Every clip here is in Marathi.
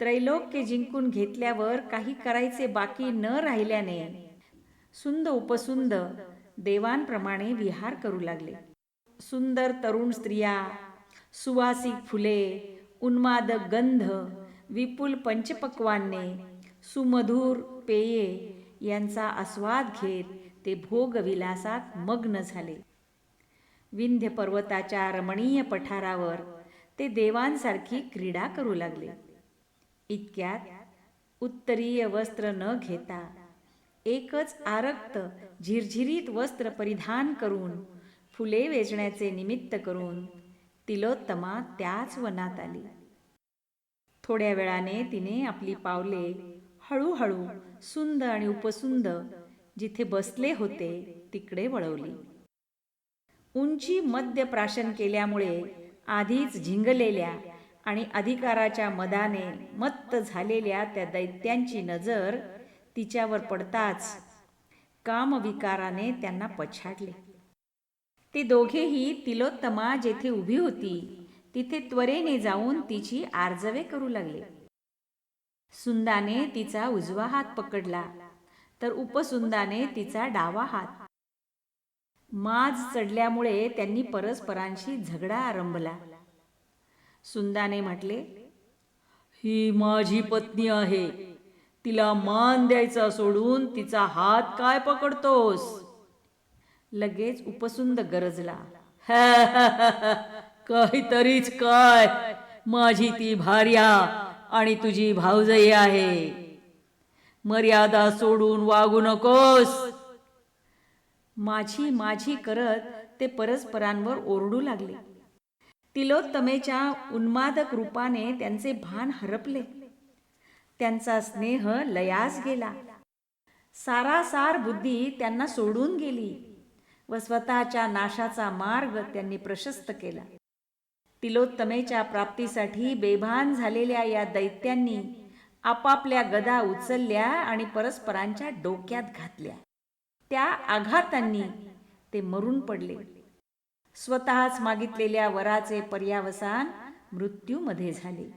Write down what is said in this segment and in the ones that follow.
त्रैलोक्य जिंकून घेतल्यावर काही करायचे बाकी न राहिल्याने सुंद उपसुंद देवांप्रमाणे विहार करू लागले. सुंदर तरुण स्त्रिया सुवासिक फुले उन्माद गंध विपुल पंचपक्वान्ने सुमधुर पेये यांचा आस्वाद घेत ते भोगविलासात मग्न झाले. विंध्य पर्वताच्या रमणीय पठारावर ते देवांसारखी क्रीडा करू लागले. इतक्यात उत्तरीय वस्त्र न घेता एकच आरक्त झिरझिरीत वस्त्र परिधान करून फुले वेचण्याचे निमित्त करून तिलोत्तमा त्याच वनात आली. थोड्या वेळाने तिने आपली पावले हळूहळू सुंद आणि उपसुंद जिथे बसले होते तिकडे वळवली. उंची मद्य प्राशन केल्यामुळे आधीच झिंगलेल्या आणि अधिकाराच्या मदाने मत्त झालेल्या त्या दैत्यांची नजर तिच्यावर पडताच कामविकाराने त्यांना पछाडले. ते दोघेही तिलोत्तमा जेथे उभी होती तिथे त्वरेने जाऊन तिची आर्जवे करू लागले. सुंदाने तिचा उजवा हात पकडला तर उपसुंदाने तिचा डावा हात. माज चढल्यामुळे त्यांनी परस्परांशी झगडा आरंभला. सुंदाने म्हटले ही माझी पत्नी आहे. तिला मान द्यायचा सोडून तिचा हात काय पकडतोस? लगेच उपसुंद गरजला. काहीतरीच काय. माझी ती भार्या आणि तुझी भावजई आहे. मर्यादा सोडून वागू नकोस. माझी माझी करत ते परस्परांवर ओरडू लागले. तिलोत्तमेच्या उन्मादक रूपाने त्यांचे भान हरपले. त्यांचा स्नेह लयास गेला. सारासार बुद्धी त्यांना सोडून गेली व स्वतःच्या नाशाचा मार्ग त्यांनी प्रशस्त केला. तिलोत्तमेच्या प्राप्तीसाठी बेभान झालेल्या या दैत्यांनी आपापल्या गदा उचलल्या आणि परस्परांच्या डोक्यात घातल्या. त्या आघातांनी ते मरून पडले. स्वतःच मागितलेल्या वराचे पर्यावसान मृत्यूमध्ये झाले.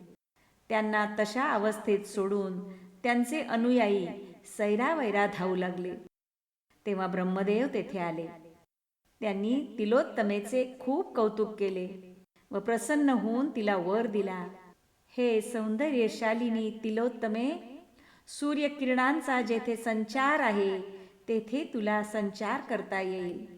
त्यांना तशा अवस्थेत सोडून त्यांचे अनुयायी सैरावैरा धावू लागले. तेव्हा ब्रह्मदेव तेथे आले. त्यांनी तिलोत्तमेचे खूप कौतुक केले व प्रसन्न होऊन तिला वर दिला. हे सौंदर्यशालिनी तिलोत्तमे सूर्यकिरणांचा जेथे संचार आहे तेथे तुला संचार करता येईल.